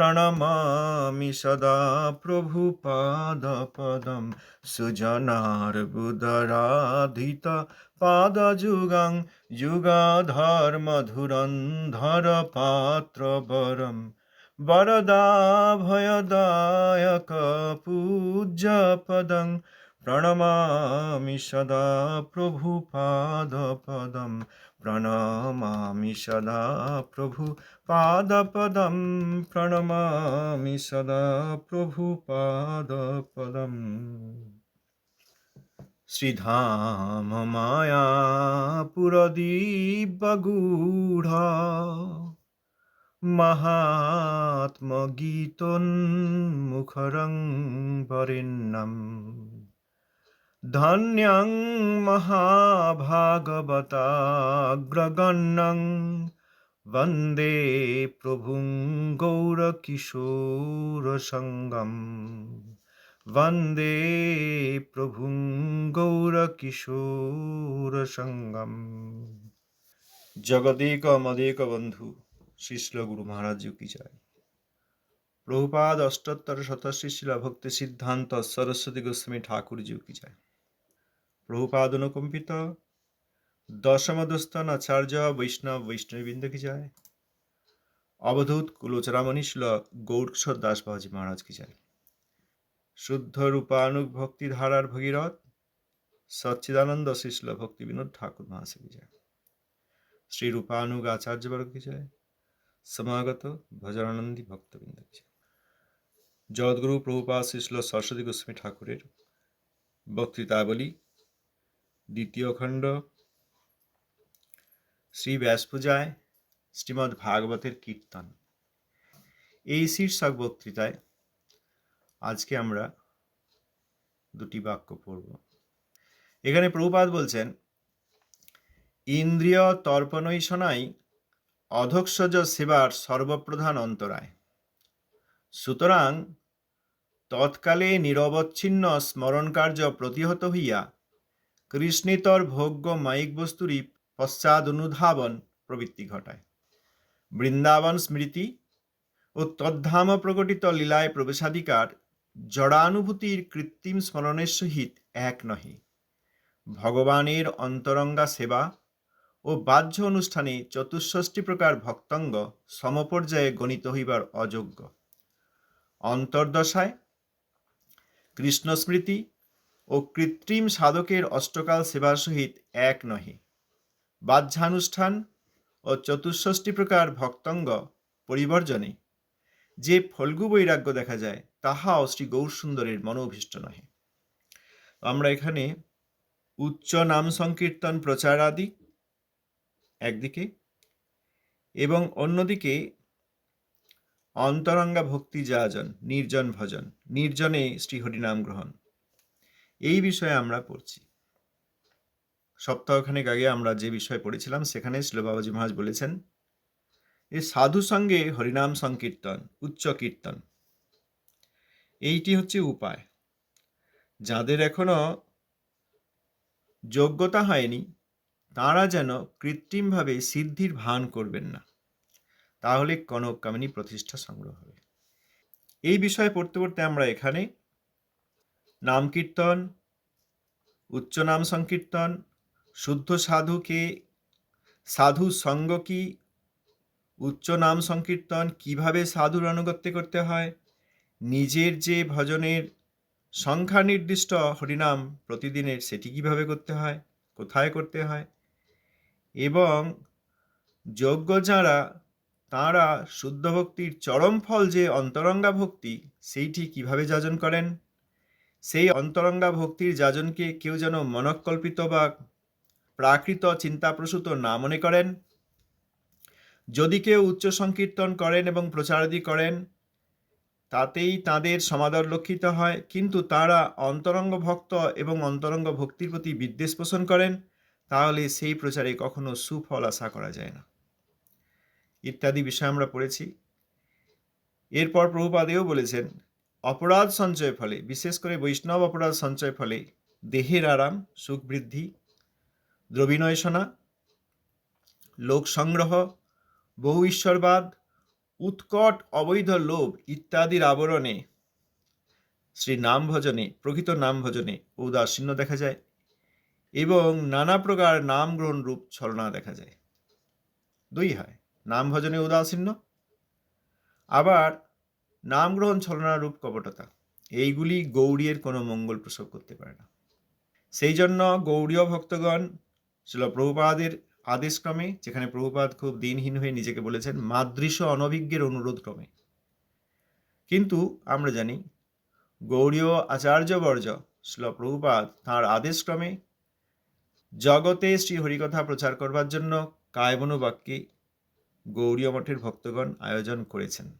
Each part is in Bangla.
प्रणमामि सदा प्रभुपादपदं सुजनार्बुदराधित पादयुगां युगाधर्मधुरन्धरपात्रवरं वरदाभयदायकपूज्यपदं प्रणमामि सदा प्रभुपादपदं प्रणमामि सदा प्रभु प्रभुपादपदं प्रणमामि सदा प्रभुपादपदम् श्रीधाम मायापुरदीपगूढा महात्मगीतोन्मुखरं वरेण्यं धन्यं महाभागवताग्रगण्यं वन्दे प्रभुं गौरकिशोरसङ्गम् वन्दे प्रभुं गौरकिशोरसङ्गम् जगदेक मदेक बन्धु শিশল গুরু মহারাজ কি চায় প্রভুপাদ অষ্টোত্তর শতশ্রী শিলা ভক্তি সিদ্ধান্ত সরস্বতী গোস্বামী ঠাকুর কি চায় প্রভুপাদ অনুকম্পিত দশমদস্থান আচার্য বৈষ্ণব বৈষ্ণববৃন্দ কি যায়? অবধূত কুলোচরামণি শিল গৌরকিশোর দাস বাবাজি মহারাজ কি যায়? শুদ্ধ রূপানুগ ভক্তি ধারার ভগীরথ, সচ্চিদানন্দ শিশল ভক্তি বিনোদ ঠাকুর মহাশয় কি যায়? শ্রী রূপানুগ আচার্য বর্গ কি যায়? সমাগত ভজনানন্দী ভক্তবৃন্দ জগৎগুরু প্রভুপা শ্রীশ্ল সরস্বতী গোস্বামী ঠাকুরের বক্তৃতাবলী, দ্বিতীয় খণ্ড শ্রী ব্যাস পূজায় শ্রীমদ্ ভাগবতের কীর্তন। এই শীর্ষক বক্তৃতায় আজকে আমরা দুটি বাক্য পড়ব। এখানে প্রভুপাদ বলছেন, ইন্দ্রিয় তর্পণৈষণাই অধক্ষজ সেবার সর্বপ্রধান অন্তরায়। সুতরাং তৎকালে নিরবচ্ছিন্ন স্মরণকার্য প্রতিহত হইয়া কৃষ্ণিতর ভোগ্য মায়িক বস্তুরই পশ্চাদ অনুধাবন প্রবৃত্তি ঘটায়। বৃন্দাবন স্মৃতি ও তদ্ধাম প্রকটিত লীলায় প্রবেশাধিকার জড়ানুভূতির কৃত্রিম স্মরণের সহিত এক নহে। ভগবানের অন্তরঙ্গা সেবা ও বাহ্য অনুষ্ঠানে চতুষ্ষষ্টি প্রকার ভক্তঙ্গ সমপর্যায়ে গণিত হইবার অযোগ্য। অন্তর্দশায় কৃষ্ণস্মৃতি ও কৃত্রিম সাধকের অষ্টকাল সেবার সহিত এক নহে। বাহ্যানুষ্ঠান ও চতুষ্ষষ্টি প্রকার ভক্তঙ্গ পরিবর্জনে। যে ফল্গু বৈরাগ্য দেখা যায়, তাহাও শ্রী গৌরসুন্দরের মনোভীষ্ট নহে। আমরা এখানে উচ্চ নাম সংকীর্তন প্রচার আদি একদিকে এবং অন্যদিকে অন্তরঙ্গা ভক্তি যাজন, নির্জন ভজন, নির্জনে শ্রী হরিনাম গ্রহণ। এই বিষয়ে আমরা পড়ছি। সপ্তাহখানেক আগে আমরা যে বিষয় পড়েছিলাম, সেখানে শিল বাবাজি বলেছেন এই সাধু সঙ্গে হরিনাম সংকীর্তন, উচ্চ কীর্তন, এইটি হচ্ছে উপায়। যাদের এখনও যোগ্যতা হয়নি, তাঁরা যেন কৃত্রিমভাবে সিদ্ধির ভান করবেন না। তাহলে কনক কামিনী প্রতিষ্ঠা সংগ্রহ হবে। এই বিষয়ে পড়তে পড়তে আমরা এখানে নাম কীর্তন উচ্চ নাম সংকীর্তন শুদ্ধ সাধুকে সাধু সঙ্গ কি, উচ্চ নাম সংকীর্তন কীভাবে সাধুর অনুগত্য করতে হয়, নিজের যে ভজনের সংখ্যা নির্দিষ্ট হরিনাম প্রতিদিনের সেটি কীভাবে করতে হয়, কোথায় করতে হয়, এবং যোগ্য যারা, তাঁরা শুদ্ধ ভক্তির চরম ফল যে অন্তরঙ্গা ভক্তি, সেইটি কীভাবে যাজন করেন, সেই অন্তরঙ্গা ভক্তির যাজনকে কেউ যেন মনকল্পিত বা প্রাকৃত চিন্তাপ্রসূত না মনে করেন। যদি কেউ উচ্চ সংকীর্তন করেন এবং প্রচারাদি করেন, তাতেই তাদের সমাদর লক্ষিত হয়। কিন্তু তারা অন্তরঙ্গ ভক্ত এবং অন্তরঙ্গ ভক্তির প্রতি বিদ্বেষ পোষণ করেন, তাহলে সেই প্রচারে কখনো সুফল আশা করা যায় না। ইত্যাদি বিষয় আমরা পড়েছি। এরপর প্রভুপাদেও বলেছেন, অপরাধ সঞ্চয় ফলে, বিশেষ করে বৈষ্ণব অপরাধ সঞ্চয় ফলে, দেহের আরাম, সুখ বৃদ্ধি দ্রবিনয়সনা লোক সংগ্রহ বহু ঈশ্বরবাদ, উৎকট অবৈধ লোভ ইত্যাদির আবরণে শ্রী নাম ভজনে প্রকৃত নাম ভজনে ঔদাসীন্য দেখা যায় এবং নানা প্রকার নাম গ্রহণ রূপ ছলনা দেখা যায়। দুই হয় নাম ভজনে উদাসীন্য আবার নাম গ্রহণ ছলনা রূপ কপটতা। এইগুলি গৌড়ীয়ের কোনো মঙ্গল প্রসব করতে পারে না। সেই জন্য গৌড়ীয় ভক্তগণ ছিল প্রভুপাদের আদেশক্রমে, যেখানে প্রভুপাদ খুব দিনহীন হয়ে নিজেকে বলেছেন মাদৃশ অনভিজ্ঞের অনুরোধ ক্রমে। কিন্তু আমরা জানি গৌড়ীয় আচার্যবর্জ শ্ল প্রভুপাদ তাঁর আদেশক্রমে জগতে শ্রী হরিকথা প্রচার করবার জন্য কায়বনু বাক্যে গৌরীয় মঠের ভক্তগণ আয়োজন করেছেন।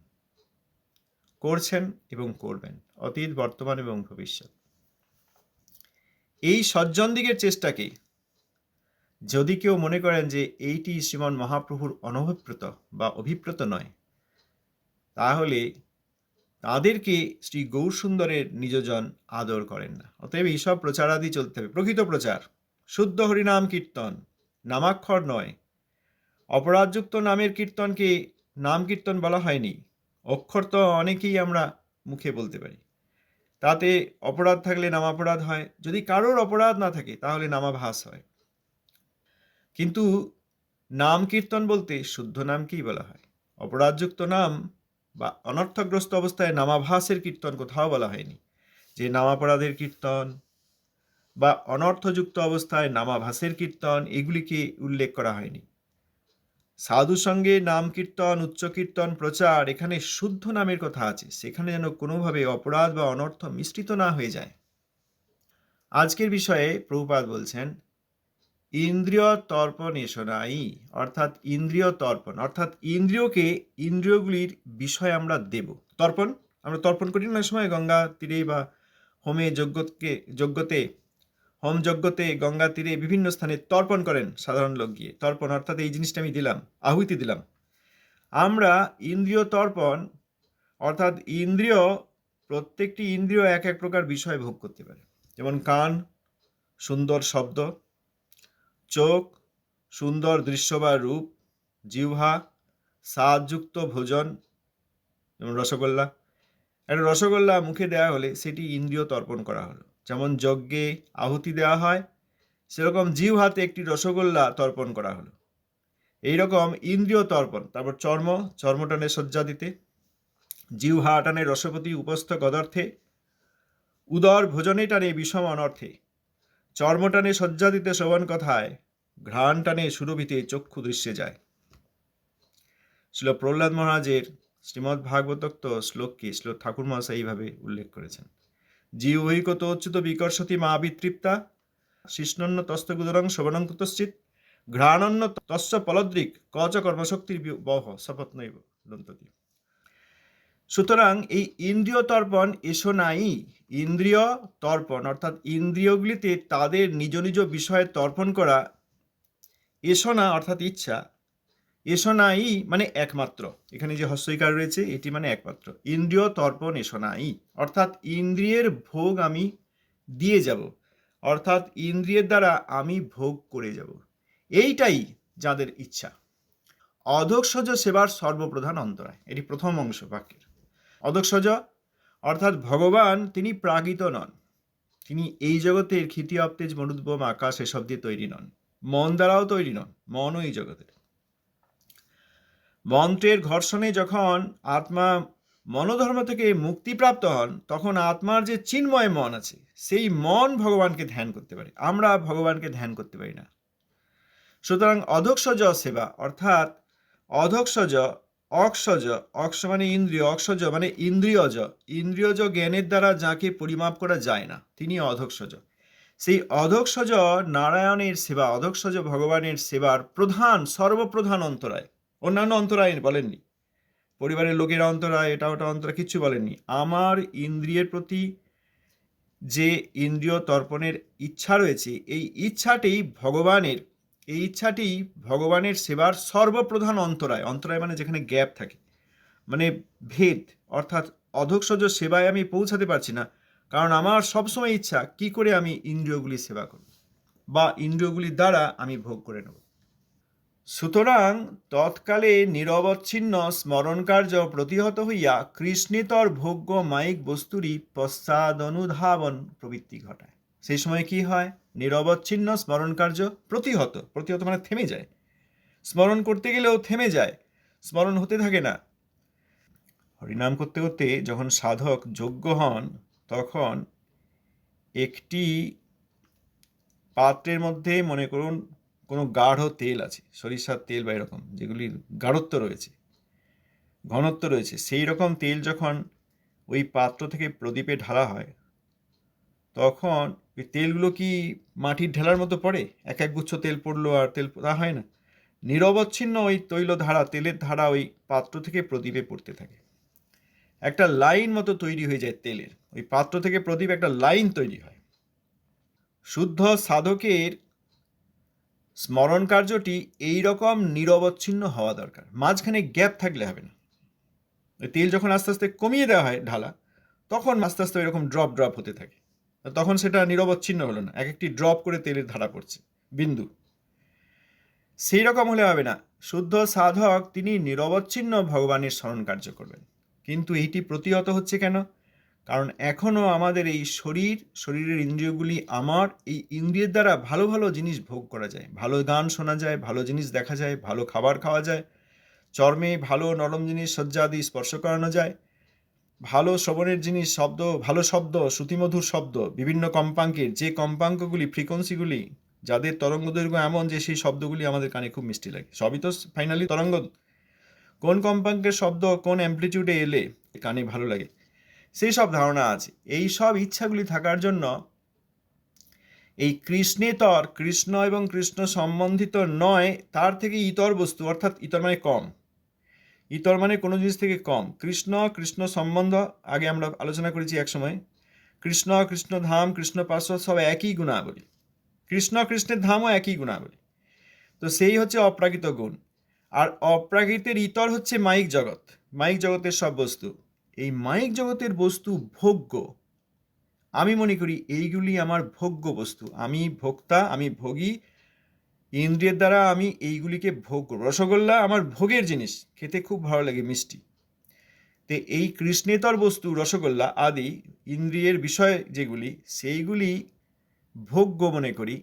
করছেন এবং করবেন, অতীত, বর্তমান এবং ভবিষ্যৎ। এই সজ্জন দিকের চেষ্টাকে যদি কেউ মনে করেন যে এইটি শ্রীমন মহাপ্রভুর অনভিপ্রত বা অভিপ্রত নয়, তাহলে তাদেরকে শ্রী গৌরসুন্দরের নিজজন আদর করেন না। অতএব এইসব প্রচারাদি চলতে হবে। প্রকৃত প্রচার। শুদ্ধ হরিনাম কীর্তন। নামাক্ষর নয়। অপরাধযুক্ত নামের কীর্তনকে নাম কীর্তন বলা হয়নি। অক্ষর তো অনেকেই আমরা মুখে বলতে পারি। তাতে অপরাধ থাকলে নামাপরাধ হয়। যদি কারোর অপরাধ না থাকে, তাহলে নামাভাস হয়। কিন্তু নাম কীর্তন বলতে শুদ্ধ নামকেই বলা হয়। অপরাধযুক্ত নাম বা অনর্থগ্রস্ত অবস্থায় নামাভাসের কীর্তন কোথাও বলা হয়নি। যে নামাপরাধের কীর্তন বা অনর্থযুক্ত অবস্থায় নামাভাসের কীর্তন, এগুলিকে উল্লেখ করা হয়নি। সাধু সঙ্গে নাম কীর্তন, উচ্চ কীর্তন, প্রচার এখানে শুদ্ধ নামের কথা আছে। সেখানে যেন কোনোভাবে অপরাধ বা অনর্থ মিশ্রিত না হয়ে যায়। আজকের বিষয়ে প্রভুপাদ বলছেন ইন্দ্রিয় তর্পণ এসনাই অর্থাৎ ইন্দ্রিয় তর্পণ অর্থাৎ ইন্দ্রিয়কে ইন্দ্রিয়গুলির বিষয় আমরা দেব। তর্পণ, আমরা তর্পণ করি না সময়, গঙ্গা তীরে বা হোমে যজ্ঞকে যজ্ঞতে, হোম যজ্ঞতে, গঙ্গা তীরে বিভিন্ন স্থানে তর্পণ করেন সাধারণ লোক গিয়ে। তর্পণ, অর্থাৎ এই জিনিসটা আমি দিলাম, আহুতি দিলাম। আমরা ইন্দ্রিয় তর্পণ অর্থাৎ ইন্দ্রিয়, প্রত্যেকটি ইন্দ্রিয় এক এক প্রকার বিষয় ভোগ করতে পারে। যেমন কান, সুন্দর শব্দ চোখ, সুন্দর দৃশ্য বা রূপ, জিহ্বা, স্বাদযুক্ত ভোজন যেমন রসগোল্লা। একটা রসগোল্লা মুখে দেওয়া হলে সেটি ইন্দ্রিয় তর্পণ করা হলো। যেমন যজ্ঞে আহুতি দেওয়া হয়, সেরকম জিভ হাতে একটি রসগোল্লা তর্পণ করা হলো। এইরকম ইন্দ্রিয় তর্পণ, তারপর চর্ম, চর্মটানে শয্যা দিতে, জিহ্বা টানে রসপতি উপস্থ গদর্থে, উদর ভোজনে টানে বিষম অনর্থে। চর্মটানে শয্যা দিতে শোভন কথায় ঘ্রাণ টানে সুরভিতে চক্ষু দৃশ্যে যায়। ছিল প্রহ্লাদ মহারাজের শ্রীমদ্ ভাগবতোক্ত শ্লোককে শ্লোক ঠাকুর মহাশয় এইভাবে উল্লেখ করেছেন। জীবৈকত অচ্যুত বিকর্ষতি মা বিতৃপ্তা শিষ্ণন্য তস্তগুদরং শোভনং কুতশ্চিত তস্য পলদ্রিক কচ কর্মশক্তির বহ শপথনৈব দন্ততি। সুতরাং এই ইন্দ্রিয় তর্পণ এসো নাই। ইন্দ্রিয় তর্পণ অর্থাৎ ইন্দ্রিয়গুলিতে তাদের নিজ নিজ বিষয়ে তর্পণ করা এসো না, অর্থাৎ ইচ্ছা। এসো নাই মানে একমাত্র। এখানে যে হস্যইকার রয়েছে, এটি মানে একমাত্র। ইন্দ্রিয় তর্পণ এসো নাই, অর্থাৎ ইন্দ্রিয়ের ভোগ আমি দিয়ে যাব, অর্থাৎ ইন্দ্রিয়ের দ্বারা আমি ভোগ করে যাব। এইটাই যাদের ইচ্ছা। অধক্ষজ সেবার সর্বপ্রধান অন্তরায়। এটি প্রথম অংশ বাক্যের। অধক্ষজ অর্থাৎ ভগবান তিনি প্রাগিত নন। তিনি এই জগতের ক্ষিতি অপ্তেজ মরুদ্বম আকাশ এসব দিয়ে তৈরি নন। মন দ্বারাও তৈরি নন, মনও এই জগতের। মন্ত্রের ঘর্ষণে যখন আত্মা মনোধর্ম থেকে মুক্তিপ্রাপ্ত হন, তখন আত্মার যে চিন্ময় মন আছে, সেই মন ভগবানকে ধ্যান করতে পারে। আমরা ভগবানকে ধ্যান করতে পারি না। সুতরাং অধক্ষজ সেবা, অর্থাৎ অধক্ষজ অক্ষজ অক্ষ মানে ইন্দ্রিয় অক্ষজ মানে ইন্দ্রিয়জ। ইন্দ্রিয়জ জ্ঞানের দ্বারা যাকে পরিমাপ করা যায় না, তিনি অধক্ষজ সেই অধক্ষজ নারায়ণের সেবা অধক্ষজ ভগবানের সেবার প্রধান, সর্বপ্রধান অন্তরায়। অন্যান্য অন্তরায় বলেননি। পরিবারের লোকের অন্তরায়, এটা ওটা অন্তরা কিচ্ছু বলেননি। আমার ইন্দ্রিয়ের প্রতি যে ইন্দ্রিয় তর্পণের ইচ্ছা রয়েছে, এই ইচ্ছাটি ভগবানের এই ইচ্ছাটি ভগবানের সেবার সর্বপ্রধান অন্তরায় অন্তরায় মানে যেখানে গ্যাপ থাকে। মানে ভেদ, অর্থাৎ অধক্ষজ সেবায় আমি পৌঁছাতে পারছি না। কারণ আমার সবসময় ইচ্ছা, কি করে আমি ইন্দ্রিয়গুলি সেবা করব? বা ইন্দ্রিয়গুলির দ্বারা আমি ভোগ করে নেব। সুতরাং তৎকালে নিরবচ্ছিন্ন স্মরণকার্য প্রতিহত হইয়া কৃষ্ণেতর ভোগ্য মাইক বস্তুরই পশ্চাদনুধাবন প্রবৃত্তি ঘটায়। সেই সময় কি হয়? নিরবচ্ছিন্ন স্মরণ কার্য প্রতিহত। প্রতিহত মানে থেমে যায়। স্মরণ করতে গেলেও থেমে যায়। স্মরণ হতে থাকে না। হরিনাম করতে করতে যখন সাধক যোগ্য হন, তখন একটি পাত্রের মধ্যে মনে করুন কোনো গাঢ় তেল আছে, সরিষার তেল বা এরকম যেগুলির গাঢ়ত্ব রয়েছে, ঘনত্ব রয়েছে, সেই রকম তেল যখন ওই পাত্র থেকে প্রদীপে ঢালা হয়, তখন ওই তেলগুলো কি মাটির ঢেলার মতো পড়ে? এক এক গুচ্ছ তেল পড়ল আর তেল তা হয় না। নিরবচ্ছিন্ন ওই তৈল ধারা, তেলের ধারা ওই পাত্র থেকে প্রদীপে পড়তে থাকে। একটা লাইন মতো তৈরি হয়ে যায় তেলের। ওই পাত্র থেকে প্রদীপ একটা লাইন তৈরি হয়। শুদ্ধ সাধকের স্মরণ কার্যটি এই রকম নিরবচ্ছিন্ন হওয়া দরকার। মাঝখানে গ্যাপ থাকলে হবে না। তেল যখন আস্তে আস্তে কমিয়ে দেওয়া হয় ঢালা, তখন আস্তে আস্তে এরকম ড্রপ ড্রপ হতে থাকে। তখন সেটা নিরবচ্ছিন্ন হলো না। এক একটি ড্রপ করে তেলের ধারা পড়ছে। বিন্দু। সেই রকম হলে হবে না। শুদ্ধ সাধক তিনি নিরবচ্ছিন্ন ভগবানের স্মরণ কার্য করবেন। কিন্তু এইটি প্রতিহত হচ্ছে কেন? কারণ এখনও আমাদের এই শরীর, শরীরের ইন্দ্রিয়গুলি আমার, এই ইন্দ্রিয়ের দ্বারা ভালো ভালো জিনিস ভোগ করা যায়। ভালো গান শোনা যায়, ভালো জিনিস দেখা যায়, ভালো খাবার খাওয়া যায়, চর্মে ভালো নরম জিনিস শয্যা আদি স্পর্শ করানো যায় ভালো শ্রবণের জিনিস, শব্দ, ভালো শব্দ, শ্রুতিমধুর শব্দ, বিভিন্ন কম্পাঙ্কের, যে কম্পাঙ্কগুলি, ফ্রিকোয়েন্সিগুলি, যাদের তরঙ্গ দৈর্ঘ্য এমন যে সেই শব্দগুলি আমাদের কানে খুব মিষ্টি লাগে। সবই তো ফাইনালি তরঙ্গ। কোন কম্পাঙ্কের শব্দ কোন অ্যাম্পলিটিউডে এলে কানে ভালো লাগে? সেই সব ধারণা আছে। এই সব ইচ্ছাগুলি থাকার জন্য এই কৃষ্ণেতর, কৃষ্ণ এবং কৃষ্ণ সম্বন্ধিত নয়, তার থেকে ইতর বস্তু, অর্থাৎ ইতর মানে কম। ইতর মানে কোনো জিনিস থেকে কম। কৃষ্ণ কৃষ্ণ সম্বন্ধ, আগে আমরা আলোচনা করেছি এক সময়। কৃষ্ণ কৃষ্ণ ধাম, কৃষ্ণ পার্শ্বদ সব একই গুণাবলী। কৃষ্ণ, কৃষ্ণের ধামও একই গুণাবলী। তো সেই হচ্ছে অপ্রাকৃত গুণ। আর অপ্রাকৃতের ইতর হচ্ছে মাইক জগৎ। মাইক জগতের সব বস্তু। এই মাইক জগতের বস্তু ভোগ্য। আমি মনে করি এইগুলি আমার ভোগ্য বস্তু। আমি ভোক্তা, আমি ভোগী ইন্দ্রিয়ের দ্বারা আমি এইগুলিকে ভোগ রসগোল্লা আমার ভোগের জিনিস, খেতে খুব ভালো লাগে, মিষ্টি। তো এই কৃষ্ণেতর বস্তু, রসগোল্লা আদি ইন্দ্রিয়ের বিষয় যেগুলি, সেইগুলি ভোগ্য মনে করি।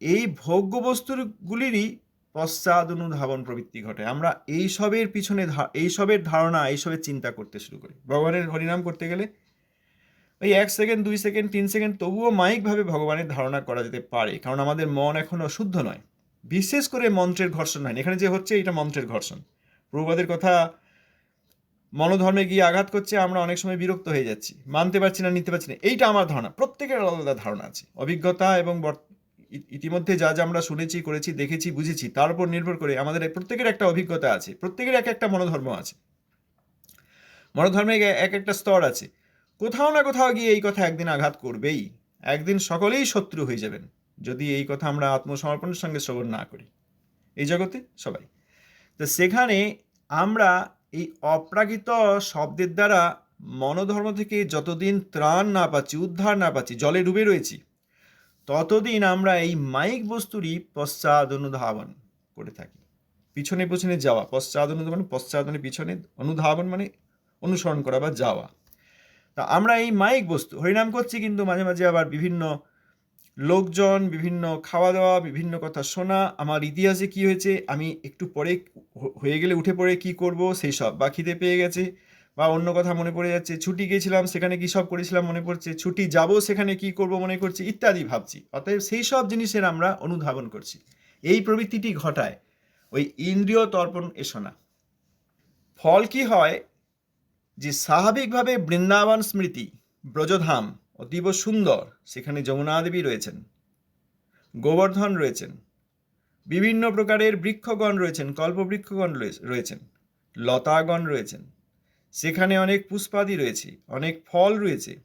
এই ভোগ্য বস্তুগুলিরই পশ্চাদ অনুধাবন প্রবৃত্তি ঘটে। আমরা এইসবের পিছনে এইসবের ধারণা এইসবের চিন্তা করতে শুরু করি। ভগবানের হরিনাম করতে গেলে ওই এক সেকেন্ড, দুই সেকেন্ড, তিন সেকেন্ড, তবুও মাইকভাবে ভগবানের ধারণা করা যেতে পারে। কারণ আমাদের মন এখনও শুদ্ধ নয়। বিশেষ করে মন্ত্রের ঘর্ষণ হয় এখানে যে হচ্ছে, এটা মন্ত্রের ঘর্ষণ। প্রভুবাদের কথা মনোধর্মে গিয়ে আঘাত করছে, আমরা অনেক সময় বিরক্ত হয়ে যাচ্ছি। মানতে পারছি না, নিতে পারছি না, এইটা আমার ধারণা। প্রত্যেকের আলাদা ধারণা আছে। অভিজ্ঞতা এবং ইতিমধ্যে যা যা আমরা শুনেছি, করেছি, দেখেছি, বুঝেছি, তার উপর নির্ভর করে আমাদের প্রত্যেকের একটা অভিজ্ঞতা আছে। প্রত্যেকের এক একটা মনোধর্ম আছে। মনোধর্মে এক একটা স্তর আছে। কোথাও না কোথাও গিয়ে এই কথা একদিন আঘাত করবেই। একদিন সকলেই শত্রু হয়ে যাবেন। যদি এই কথা আমরা আত্মসমর্পণের সঙ্গে শ্রবণ না করি। এই জগতে সবাই। তো সেখানে আমরা এই অপ্রাকৃত শব্দের দ্বারা মনোধর্ম থেকে যতদিন ত্রাণ না পাচ্ছি, উদ্ধার না পাচ্ছি, জলে ডুবে রয়েছি, ততদিন আমরা এই মাইক বস্তুরই পশ্চাদ অনুধাবন করে থাকি। পিছনে পিছনে যাওয়া পশ্চাদ অনুধাবন পশ্চাৎ পিছনে, অনুধাবন মানে অনুসরণ করা বা যাওয়া। তা আমরা এই মাইক বস্তু, হরিনাম করছি কিন্তু মাঝে মাঝে আবার বিভিন্ন লোকজন, বিভিন্ন খাওয়া দাওয়া বিভিন্ন কথা শোনা, আমার ইতিহাসে কি হয়েছে, আমি একটু পরে হয়ে গেলে উঠে পড়ে কি করব, সেই সব বা খিদে পেয়ে গেছে বা অন্য কথা মনে পড়ে যাচ্ছে, ছুটি গিয়েছিলাম সেখানে কী সব করেছিলাম মনে পড়ছে, ছুটি যাব, সেখানে কি করব মনে করছি, ইত্যাদি ভাবছি। অতএব সেই সব জিনিসের আমরা অনুধাবন করছি। এই প্রবৃত্তিটি ঘটায় ওই ইন্দ্রিয় তর্পণ এসোনা ফল কি হয় যে স্বাভাবিকভাবে বৃন্দাবন স্মৃতি, ব্রজধাম অতীব সুন্দর। সেখানে যমুনা দেবী রয়েছেন। গোবর্ধন রয়েছেন। বিভিন্ন প্রকারের বৃক্ষগণ রয়েছেন, কল্পবৃক্ষগণ রয়েছেন। লতাগণ রয়েছেন। সেখানে অনেক পুষ্পাদি রয়েছে, অনেক ফল রয়েছে।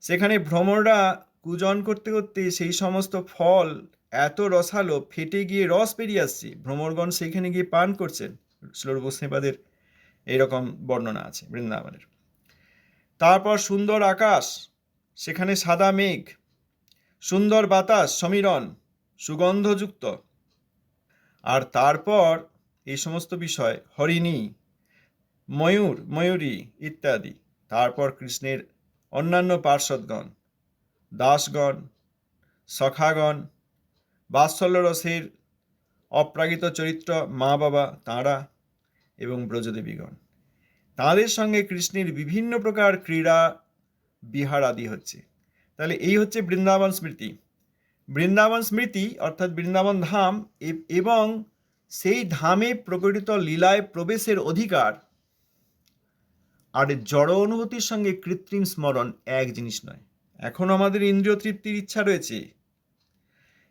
সেখানে ভ্রমণরা কুজন করতে করতে সেই সমস্ত ফল এত রসালো, ফেটে গিয়ে রস বেরিয়ে আসছে। ভ্রমরগণ সেখানে গিয়ে পান করছেন। শ্লোর বৈষ্ণবাদের এইরকম বর্ণনা আছে বৃন্দাবনের। তারপর সুন্দর আকাশ সেখানে সাদা মেঘ, সুন্দর বাতাস, সমীরণ, সুগন্ধযুক্ত। আর তারপর এই সমস্ত বিষয়, হরিণী, ময়ূর, ময়ূরী ইত্যাদি। তারপর কৃষ্ণের অন্যান্য পার্শ্বদগণ, দাসগণ, সখাগণ, বাৎসল্য রসের অপ্রাকৃত চরিত্র মা বাবা তাঁরা এবং ব্রজদেবীগণ। তাঁদের সঙ্গে কৃষ্ণের বিভিন্ন প্রকার ক্রীড়া বিহার আদি হচ্ছে। তাহলে এই হচ্ছে বৃন্দাবন স্মৃতি। বৃন্দাবন স্মৃতি অর্থাৎ বৃন্দাবন ধাম এবং সেই ধামে প্রকটিত লীলায় প্রবেশের অধিকার আর জড় অনুভূতির সঙ্গে কৃত্রিম স্মরণ এক জিনিস নয়। এখন আমাদের ইন্দ্রিয় তৃপ্তির ইচ্ছা রয়েছে,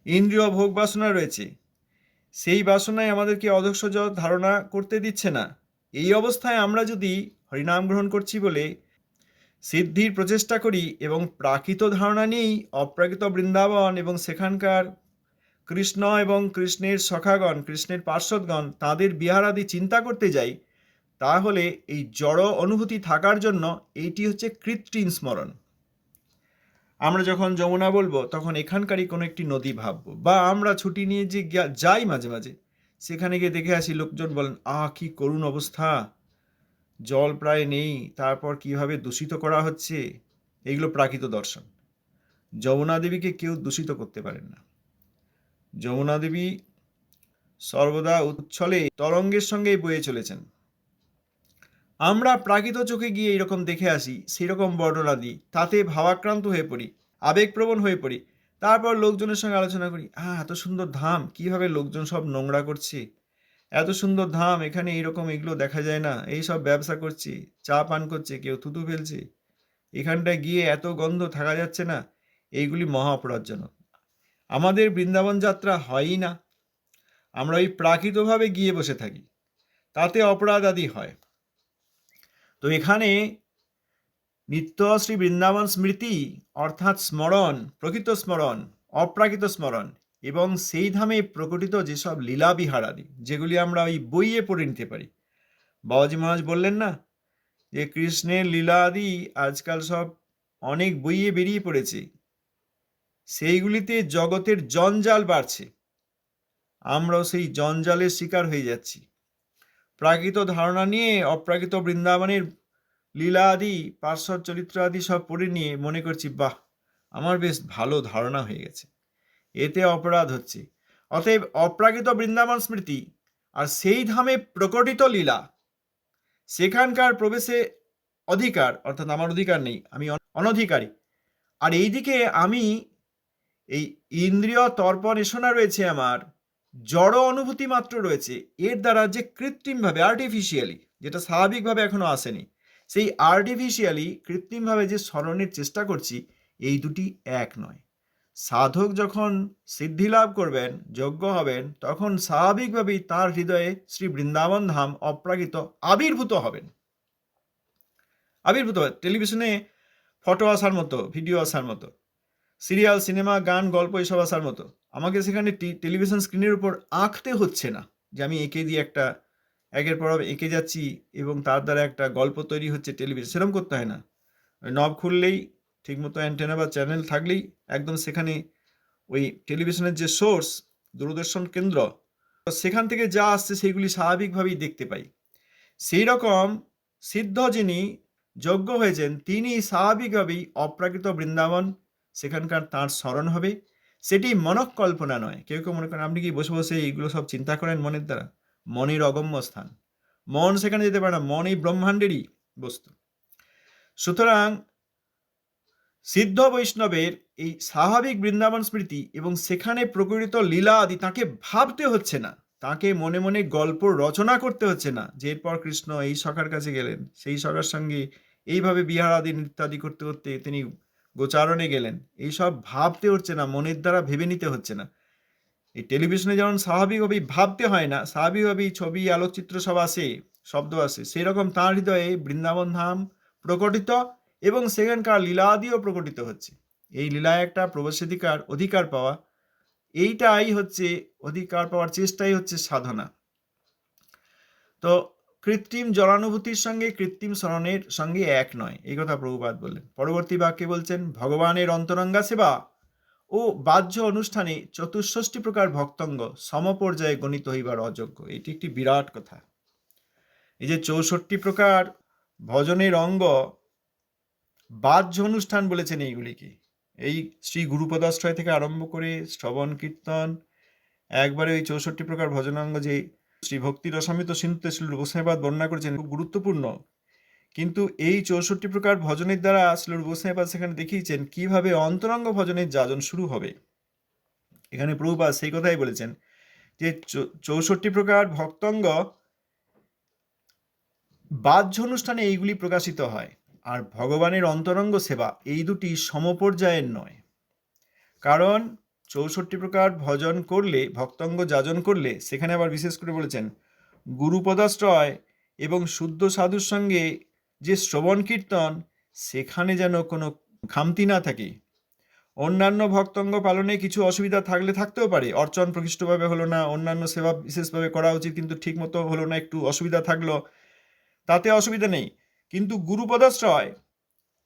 ইন্দ্রিয় ভোগ বাসনা রয়েছে। সেই বাসনায় আমাদেরকে অধৈর্য ধারণা করতে দিচ্ছে না। এই অবস্থায় আমরা যদি হরিনাম গ্রহণ করছি বলে সিদ্ধির প্রচেষ্টা করি এবং প্রাকৃত ধারণা নিয়েই অপ্রাকৃত বৃন্দাবন এবং সেখানকার কৃষ্ণ এবং কৃষ্ণের সখাগণ, কৃষ্ণের পার্শ্বদগণ তাঁদের বিহারাদি চিন্তা করতে যাই, তাহলে এই জড় অনুভূতি থাকার জন্য এইটি হচ্ছে কৃত্রিম স্মরণ। আমরা যখন যমুনা বলব, তখন এখানকারই কোনো একটি নদী ভাববো বা আমরা ছুটি নিয়ে যে যাই মাঝে মাঝে, সেখানে গিয়ে দেখে আসি লোকজন বলেন, আহ, কি করুণ অবস্থা। জল প্রায় নেই, তারপর কীভাবে দূষিত করা হচ্ছে? এগুলো প্রাকৃত দর্শন। যমুনা দেবীকে কেউ দূষিত করতে পারেন না। যমুনা দেবী সর্বদা উচ্ছলে তরঙ্গের সঙ্গে বয়ে চলেছেন। আমরা প্রাকৃত চোখে গিয়ে এরকম দেখে আসি, সেরকম বর্ণনা দিই। তাতে ভাবাক্রান্ত হয়ে পড়ি, আবেগপ্রবণ হয়ে পড়ি। তারপর লোকজনের সঙ্গে আলোচনা করি হ্যাঁ এত সুন্দর ধাম, কীভাবে লোকজন সব নোংরা করছে? এত সুন্দর ধাম, এখানে এইরকম এগুলো দেখা যায় না। এই সব ব্যবসা করছে, চা পান করছে, কেউ থুতু ফেলছে। এখানটায় গিয়ে এত গন্ধ থাকা যাচ্ছে না, এইগুলি মহা অপরাধজনক আমাদের বৃন্দাবন যাত্রা হয়ই না। আমরা ওই প্রাকৃতভাবে গিয়ে বসে থাকি, তাতে অপরাধ আদি হয়। তো এখানে নিত্য শ্রী বৃন্দাবন স্মৃতি, অর্থাৎ স্মরণ, প্রকৃত স্মরণ, অপ্রাকৃত স্মরণ এবং সেই ধামে প্রকটিত যেসব লীলা বিহার আদি যেগুলি আমরা ওই বইয়ে পড়ে নিতে পারি। বাবাজি মহারাজ বললেন না যে, কৃষ্ণের লীলা আদি আজকাল সব অনেক বইয়ে বেরিয়ে পড়েছে। সেইগুলিতে জগতের জঞ্জাল বাড়ছে। আমরাও সেই জঞ্জালের শিকার হয়ে যাচ্ছি। প্রাকৃত ধারণা নিয়ে অপ্রাকৃত বৃন্দাবনের লীলা আদি পার্শ্বদ চরিত্র আদি সব পড়ে নিয়ে মনে করছি, বাহ, আমার বেশ ভালো ধারণা হয়ে গেছে। এতে অপরাধ হচ্ছে। অতএব অপ্রাকৃত বৃন্দাবন স্মৃতি আর সেই ধামে প্রকটিত লীলা। সেখানকার প্রবেশে অধিকার, অর্থাৎ আমার অধিকার নেই, আমি অনধিকারী। আর এইদিকে আমি এই ইন্দ্রিয় তর্পণেষণা রয়েছে আমার, জড় অনুভূতি মাত্র রয়েছে, এর দ্বারা যে কৃত্রিমভাবে আর্টিফিশিয়ালি যেটা স্বাভাবিকভাবে এখনও আসেনি, সেই আর্টিফিশিয়ালি কৃত্রিমভাবে যে স্মরণের চেষ্টা করছি, এই দুটি এক নয়। সাধক যখন সিদ্ধি লাভ করবেন, যোগ্য হবেন, তখন স্বাভাবিকভাবেই তার হৃদয়ে শ্রী বৃন্দাবন ধাম অপ্রাকৃত আবির্ভূত হবেন। আবির্ভূত হবে টেলিভিশনে ফটো আসার মতো, ভিডিও আসার মতো, সিরিয়াল, সিনেমা, গান, গল্প এসব আসার মতো। আমাকে সেখানে টেলিভিশন স্ক্রিনের উপর আঁকতে হচ্ছে না। যে আমি এঁকে দিয়ে একটা, একের পর এঁকে যাচ্ছি এবং তার দ্বারা একটা গল্প তৈরি হচ্ছে টেলিভিশন, সেরকম করতে হয় না। নব খুললেই ঠিকমতো অ্যান্টেনা বা চ্যানেল থাকলেই একদম সেখানে ওই টেলিভিশনের যে সোর্স দূরদর্শন কেন্দ্র সেখান থেকে যা আসছে সেইগুলি স্বাভাবিকভাবেই দেখতে পাই। সেই রকম সিদ্ধ যিনি যোগ্য হয়েছেন, তিনি স্বাভাবিকভাবেই অপ্রাকৃত বৃন্দাবন, সেখানকার তাঁর স্মরণ হবে। সেটি মনকল্পনা নয়। কেউ কেউ মনে করেন, আপনি কি বসে বসে এইগুলো সব চিন্তা করেন মনের দ্বারা? মনের অগম্য স্থান। মন সেখানে যেতে পারে না। মন এই ব্রহ্মাণ্ডেরই বস্তু। সুতরাং সিদ্ধ বৈষ্ণবের এই স্বাভাবিক বৃন্দাবন স্মৃতি এবং সেখানে প্রকৃত লীলা আদি তাকে ভাবতে হচ্ছে না। তাকে মনে মনে গল্প রচনা করতে হচ্ছে না যে এরপর কৃষ্ণ এই সখার কাছে গেলেন, সেই সখার সঙ্গে এইভাবে বিহার আদি ইত্যাদি করতে করতে তিনি গোচারণে গেলেন। এইসব ভাবতে হচ্ছে না, মনের দ্বারা ভেবে নিতে হচ্ছে না। এই টেলিভিশনে যেমন স্বাভাবিকভাবেই ভাবতে হয় না, স্বাভাবিকভাবেই ছবি, আলোকচিত্র সব আসে, শব্দ আসে সেই রকম তাঁর হৃদয়ে বৃন্দাবন ধাম প্রকটিত এবং সেখানকার লীলাদিও প্রকটিত হচ্ছে। এই লীলায় একটা প্রবেশাধিকার, অধিকার পাওয়া, এইটাই হচ্ছে, অধিকার পাওয়ার চেষ্টাই হচ্ছে সাধনা। তো কৃত্রিম জলানুভূতির সঙ্গে কৃত্রিম স্মরণের সঙ্গে এক নয়, এই কথা প্রভুপাত বললেন। পরবর্তী বাক্যে বলছেন, ভগবানের অন্তরঙ্গা সেবা ও বাহ্য অনুষ্ঠানে চতুষ্ষষ্টি প্রকার ভক্তঙ্গ সমপর্যায়ে গণিত হইবার অযোগ্য। এটি একটি বিরাট কথা। এই যে চৌষট্টি প্রকার ভজনের অঙ্গ বাহ্য অনুষ্ঠান বলেছেন এইগুলিকে। এই শ্রী গুরুপদাশ্রয় থেকে আরম্ভ করে শ্রবণ, কীর্তন, একবারে ওই চৌষট্টি প্রকার ভজনাঙ্গ যে শ্রী ভক্তি রসামিত সিন্ধুতে শ্রী গোসাইবাদ বর্ণনা করেছেন, খুব গুরুত্বপূর্ণ। কিন্তু এই চৌষট্টি প্রকার ভজনের দ্বারা শ্রী গোসাইবাদ সেখানে দেখিয়েছেন কীভাবে অন্তরঙ্গ ভজনের যাজন শুরু হবে। এখানে প্রভুপাদ সেই কথাই বলেছেন যে চৌষট্টি প্রকার ভক্তঙ্গ বাহ্য অনুষ্ঠানে এইগুলি প্রকাশিত হয়। আর ভগবানের অন্তরঙ্গ সেবা এই দুটি সমপর্যায়ের নয়। কারণ চৌষট্টি প্রকার ভজন করলে, ভক্তঙ্গ যাজন করলে, সেখানে আবার বিশেষ করে বলেছেন, গুরুপদাশ্রয় এবং শুদ্ধ সাধুর সঙ্গে যে শ্রবণ কীর্তন, সেখানে যেন কোনো খামতি না থাকে। অন্যান্য ভক্তঙ্গ পালনে কিছু অসুবিধা থাকলে থাকতেও পারে, অর্চন প্রকৃষ্টভাবে হলো না, অন্যান্য সেবা বিশেষভাবে করা উচিত, কিন্তু ঠিকমতো হলো না, একটু অসুবিধা থাকল, তাতে অসুবিধা নেই। কিন্তু গুরুপদাশ্রয়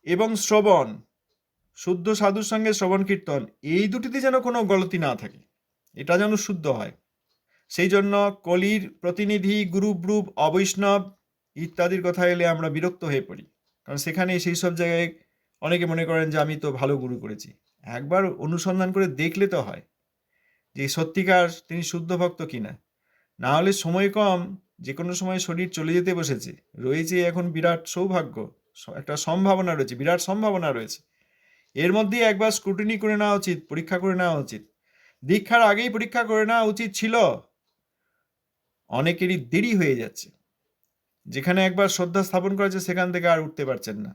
এবং শ্রবণ, শুদ্ধ সাধুর সঙ্গে শ্রবণ কীর্তন, এই দুটিতে যেন কোনো গলতি না থাকে। এটা যেন শুদ্ধ হয়। সেই জন্য কলির প্রতিনিধি, গুরুব্রুব, অবৈষ্ণব ইত্যাদির কথা এলে আমরা বিরক্ত হয়ে পড়ি। কারণ সেখানে সেই সব জায়গায় অনেকে মনে করেন যে, আমি তো ভালো গুরু করেছি। একবার অনুসন্ধান করে দেখলে তো হয় যে, সত্যিকার তিনি শুদ্ধ ভক্ত কিনা। না হলে সময় কম যে কোনো সময় শরীর চলে যেতে বসেছে। রয়েছে এখন বিরাট সৌভাগ্য একটা সম্ভাবনা রয়েছে, বিরাট সম্ভাবনা রয়েছে। এর মধ্যে একবার স্ক্রুটিনি করে নেওয়া উচিত, পরীক্ষা করে নেওয়া উচিত। দীক্ষার আগেই পরীক্ষা করে নেওয়া উচিত ছিল। অনেকেরই দেরি হয়ে যাচ্ছে। যেখানে একবার শ্রদ্ধা স্থাপন করেছে সেখান থেকে আর উঠতে পারছেন না।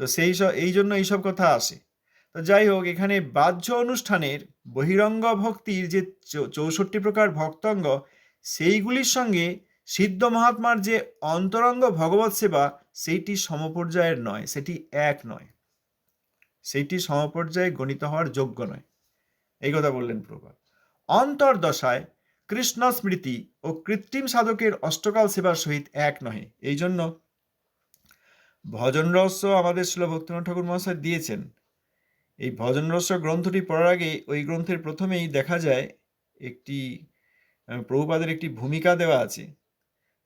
তো সেই সব এই জন্য এইসব কথা আসে। তো যাই হোক, এখানে বাহ্য অনুষ্ঠানের বহিরঙ্গ ভক্তির যে চৌষট্টি প্রকার ভক্তঙ্গ, সেইগুলির সঙ্গে সিদ্ধ মহাত্মার যে অন্তরঙ্গ ভগবত সেবা, সেইটি সমপর্যায়ের নয়, সেটি এক নয়। সেইটি সমপর্যায়ে গণিত হওয়ার যোগ্য নয়। এই কথা বললেন প্রভা অন্তর্দশায় কৃষ্ণ স্মৃতি ও কৃত্রিম সাধকের অষ্টকাল সেবার সহিত এক নহে। এই জন্য ভজন রহস্য আমাদের শিল ভক্তিনাথ ঠাকুর মহাশয় দিয়েছেন। এই ভজন রহস্য গ্রন্থটি পড়ার আগে ওই গ্রন্থের প্রথমেই দেখা যায় একটি প্রভুপাদের একটি ভূমিকা দেওয়া আছে।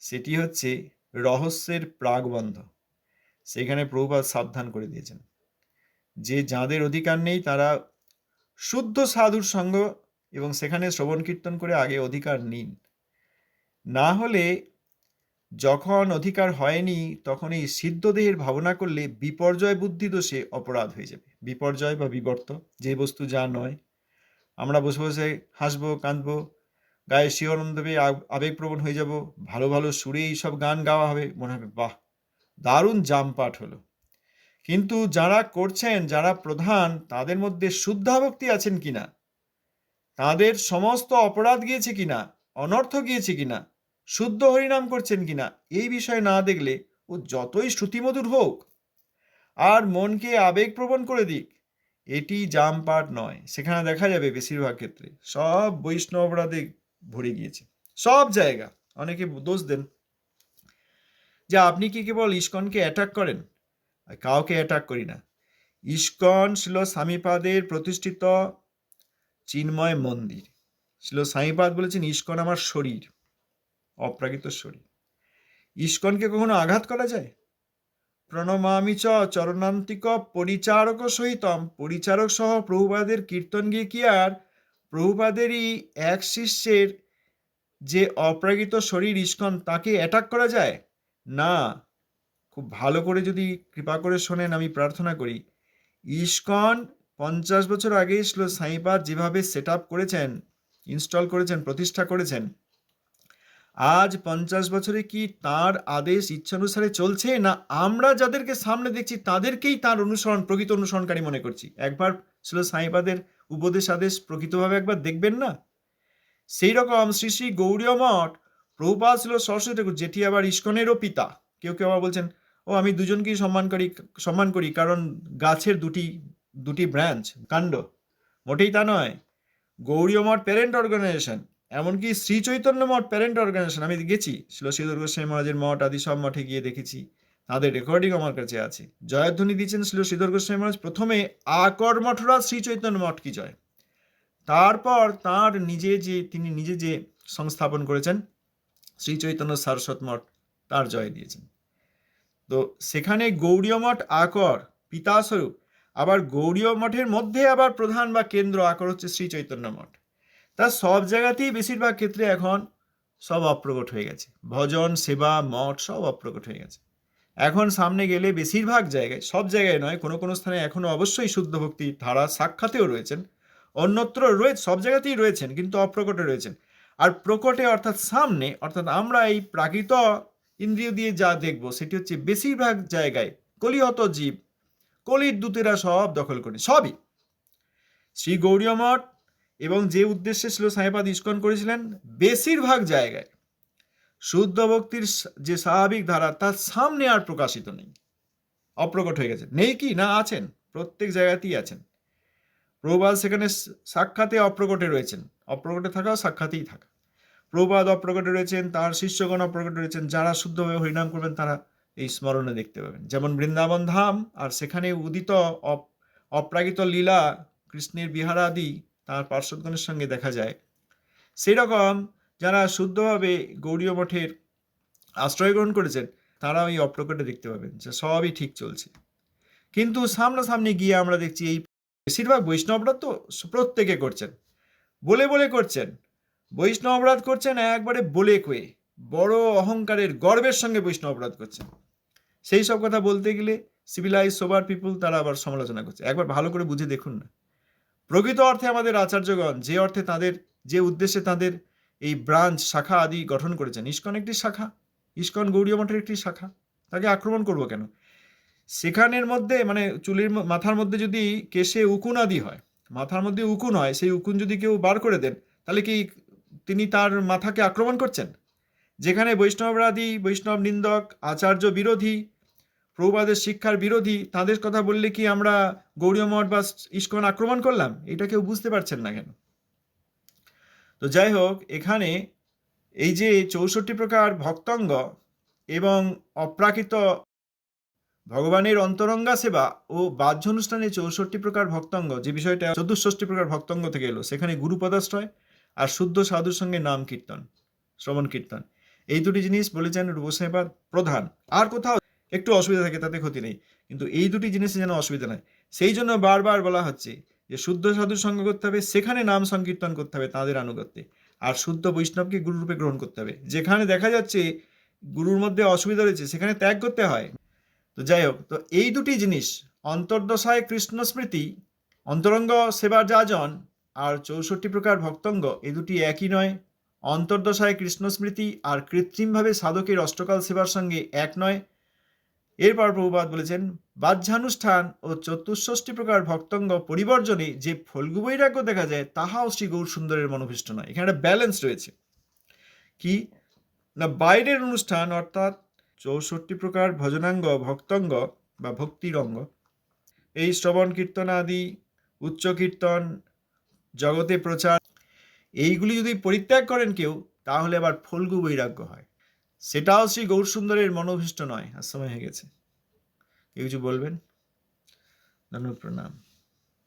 সেটি হচ্ছে রহস্যের প্রাগবন্ধ। সেখানে প্রভুপাদ সাবধান করে দিয়েছেন। যে যাদের অধিকার নেই, তারা শুদ্ধ সাধুর সঙ্গ এবং সেখানে শ্রবণ কীর্তন করে আগে অধিকার নিন। না হলে যখন অধিকার হয়নি তখন এই সিদ্ধ দেহের ভাবনা করলে বিপর্যয় বুদ্ধি দোষে অপরাধ হয়ে যাবে। বিপর্যয় বা বিবর্ত, যে বস্তু যা নয়। আমরা বসে বসে হাসবো, কাঁদবো গায়ে শিহরণ দেবে আবেগপ্রবণ হয়ে যাব, ভালো ভালো সুরে এইসব গান গাওয়া হবে, মনে হবে, বাহ, দারুণ জামপাট হলো। কিন্তু যারা করছেন, যারা প্রধান, তাদের মধ্যে শুদ্ধাভক্তি আছেন কিনা? তাদের সমস্ত অপরাধ গিয়েছে কিনা? অনর্থ গিয়েছে কিনা? শুদ্ধ হরিনাম করছেন কিনা? এই বিষয়ে না দেখলে ও যতই শ্রুতিমধুর হোক, আর মনকে আবেগপ্রবণ করে দিক, এটি জামপাট নয়। সেখানে দেখা যাবে বেশিরভাগ ক্ষেত্রে। সব বৈষ্ণব অপরাধে ভরে গিয়েছে। সব জায়গা, অনেকে দোষ দেন। যে আপনি কি কেবল ইস্কনকে অ্যাটাক করেন? কাউকে অ্যাটাক করি না। ইস্কন ছিল স্বামীপাদের প্রতিষ্ঠিত চিন্ময় মন্দির। ছিল স্বামীপাদ বলেছেন, ইস্কন আমার শরীর, অপ্রাকৃত শরীর। ইস্কনকে কখনো আঘাত করা যায়? প্রণমামি চ, চরণান্তিক পরিচারক সহিতম পরিচারক সহ প্রভুপাদের কীর্তন গিয়ে কি আর প্রভুপাদেরই এক শিষ্যের যে অপ্রাকৃত শরীর ইস্কন, তাকে অ্যাটাক করা যায়? না। খুব ভালো করে যদি কৃপা করে শোনেন, আমি প্রার্থনা করি। ইস্কন পঞ্চাশ বছর আগে ছিল সাইপাদ যেভাবে সেট আপ করেছেন ইনস্টল করেছেন, প্রতিষ্ঠা করেছেন, আজ পঞ্চাশ বছরে কি তার আদেশ ইচ্ছানুসারে চলছে? না, আমরা যাদেরকে সামনে দেখছি, তাদেরকেই তার অনুসরণ, প্রকৃত অনুসরণকারী মনে করছি। একবার ছিল সাইপাদের উপদেশ আদেশ প্রকৃতভাবে একবার দেখবেন না? সেই রকম শ্রী শ্রী গৌরীয় মঠ প্রভুপাত ছিল সরস্বতী ঠাকুর, যেটি আবার ইস্কনেরও পিতা। কেউ কেউ আবার বলছেন, ও, আমি দুজনকেই সম্মান করি সম্মান করি, কারণ গাছের দুটি দুটি ব্রাঞ্চ কাণ্ড। মোটেই তা নয়। গৌরীয় মঠ প্যারেন্ট অর্গানাইজেশন এমনকি শ্রী চৈতন্য মঠ প্যারেন্ট অর্গানাইজেশন আমি গেছি। শিল শ্রীধর গোস্বামী মহারাজের মঠ আদি সব মঠে গিয়ে দেখেছি। তাদের রেকর্ডিং আমার কাছে আছে। জয়ধ্বনি দিয়েছেন শিল শ্রীধর গোস্বামী মহারাজ। প্রথমে আকর মঠরা শ্রী চৈতন্য মঠ কি জয়? তারপর তার নিজে যে, তিনি নিজে যে সংস্থাপন করেছেন, শ্রী চৈতন্য সারস্বত মঠ, তার জয় দিয়েছেন। তো সেখানে গৌড়ীয় মঠ আকর পিতাস্বরূপ আবার গৌড়ীয় মঠের মধ্যে আবার প্রধান বা কেন্দ্র আকর হচ্ছে শ্রী চৈতন্য মঠ। তা সব জায়গাতেই বেশিরভাগ ক্ষেত্রে এখন সব অপ্রকট হয়ে গেছে। ভজন, সেবা, মঠ সব অপ্রকট হয়ে গেছে। এখন সামনে গেলে বেশিরভাগ জায়গায়, সব জায়গায় নয়, কোনো কোনো স্থানে এখনও অবশ্যই শুদ্ধ ভক্তি ধারা সাক্ষাতেও রয়েছেন। অন্যত্র রয়েছে সব জায়গাতেই রয়েছেন, কিন্তু অপ্রকটে রয়েছেন। আর প্রকটে অর্থাৎ সামনে, অর্থাৎ আমরা এই প্রাকৃত ইন্দ্রিয় দিয়ে যা দেখব, সেটি হচ্ছে বেশিরভাগ জায়গায় কলিহত জীব, কলির দূতেরা সব দখল করে, সবই। শ্রী গৌরীয় মঠ এবং যে উদ্দেশ্যে ছিল সাহেবাদ ইস্কন করেছিলেন, বেশিরভাগ জায়গায় শুদ্ধ ভক্তির যে স্বাভাবিক ধারা, তার সামনে আর প্রকাশিত নেই। অপ্রকট হয়ে গেছে। নেই কি? না আছেন। প্রত্যেক জায়গাতেই আছেন। প্রবাদ সেখানে সাক্ষাতে অপ্রকটে রয়েছেন। অপ্রকটে থাকাও সাক্ষাতেই থাকা। প্রবাদ অপ্রকটে রয়েছেন, তার শিষ্যগণ অপ্রকটে রয়েছেন, যারা শুদ্ধভাবে হরিনাম করবেন, তারা এই স্মরণে দেখতে পাবেন। যেমন বৃন্দাবন ধাম আর সেখানে উদিত অপ- অপ্রাকৃত লীলা, কৃষ্ণের বিহারাদি, তার পার্শ্বদগণের সঙ্গে দেখা যায়। সেই রকম যারা শুদ্ধভাবে গৌরীয় মঠের আশ্রয় গ্রহণ করেছেন তারা ওই অপ্রকটে দেখতে পাবেন যে সবই ঠিক চলছে। কিন্তু সামনাসামনি গিয়ে আমরা দেখছি এই বেশিরভাগ বৈষ্ণবরা তো প্রত্যেকে করছেন। বলে বলে করছেন। বৈষ্ণব অপরাধ করছেন একবারে বলে কয়ে, বড় অহংকারের গর্বের সঙ্গে বৈষ্ণব অপরাধ করছেন। সেই সব কথা বলতে গেলে সিভিলাইজ সোবার পিপুল তারা আবার সমালোচনা করছে। একবার ভালো করে বুঝে দেখুন না। প্রকৃত অর্থে আমাদের আচার্যগণ যে অর্থে তাদের, যে উদ্দেশ্যে তাদের এই ব্রাঞ্চ শাখা আদি গঠন করেছেন। ইস্কন একটি শাখা, ইস্কন গৌরীয় মঠের একটি শাখা। তাকে আক্রমণ করব কেন? সেখানের মধ্যে মানে চুলের মাথার মধ্যে যদি কেশে উকুন আদি হয়, মাথার মধ্যে উকুন হয়, সেই উকুন যদি কেউ বার করে দেন, তাহলে কি তিনি তার মাথাকে আক্রমণ করছেন? যেখানে বৈষ্ণবরাদি বৈষ্ণব নিন্দক, আচার্য বিরোধী, প্রভুবাদের শিক্ষার বিরোধী, তাদের কথা বললে কি আমরা গৌরীয় মঠ বা ইস্কন আক্রমণ করলাম? এটা কেউ বুঝতে পারছেন না কেন? তো যাই হোক, এখানে এই যে চৌষট্টি প্রকার ভক্তঙ্গ এবং অপ্রাকৃত ভগবানের অন্তরঙ্গা সেবা ও বাহ্য অনুষ্ঠানে চৌষট্টি প্রকার ভক্তঙ্গ, যে বিষয়টা চতুষ্ষষ্টি প্রকার ভক্তঙ্গ থেকে এলো, সেখানে গুরুপদাশ্রয় আর শুদ্ধ সাধুর সঙ্গে নাম কীর্তন, শ্রবণ কীর্তন। এই দুটি জিনিস বলেছেন রূপসাহেবাদ প্রধান। আর কোথাও একটু অসুবিধা থাকে, তাতে ক্ষতি নেই। কিন্তু এই দুটি জিনিসে যেন অসুবিধা নয় সেই জন্য বারবার বলা হচ্ছে যে শুদ্ধ সাধুর সঙ্গে করতে হবে, সেখানে নাম সংকীর্তন করতে হবে তাঁদের আনুগত্যে। আর শুদ্ধ বৈষ্ণবকে গুরুরূপে গ্রহণ করতে হবে। যেখানে দেখা যাচ্ছে গুরুর মধ্যে অসুবিধা রয়েছে, সেখানে ত্যাগ করতে হয়। তো যাই হোক, তো এই দুটি জিনিস, অন্তর্দশায় কৃষ্ণ স্মৃতি অন্তরঙ্গ সেবার যাজন, আর চৌষট্টি প্রকার ভক্তঙ্গ, এই দুটি একই নয়। অন্তর্দশায় কৃষ্ণ স্মৃতি আর কৃত্রিমভাবে সাধকের অষ্টকাল সেবার সঙ্গে এক নয়। এরপর প্রভুপাত বলেছেন, বাহ্যানুষ্ঠান ও চতুষ্ষষ্টি প্রকার ভক্তঙ্গ পরিবর্জনে যে ফল্গু বৈরাগ্য দেখা যায়, তাহাও শ্রী গৌর সুন্দরের মনোভীষ্ট নয়। এখানে একটা ব্যালেন্স রয়েছে। কি? না, বাইরের অনুষ্ঠান অর্থাৎ চৌষট্টি প্রকার ভজনাঙ্গ, ভক্তঙ্গ বা ভক্তির অঙ্গ এই শ্রবণ কীর্তন আদি, উচ্চ কীর্তন, জগতে প্রচার, এইগুলি যদি পরিত্যাগ করেন কেউ, তাহলে আবার ফল্গু বৈরাগ্য হয়। সেটাও শ্রী গৌরসুন্দরের মনোভীষ্ট নয়। আর সময় হয়ে গেছে। কেউ কিছু বলবেন? ধন্যবাদ প্রণাম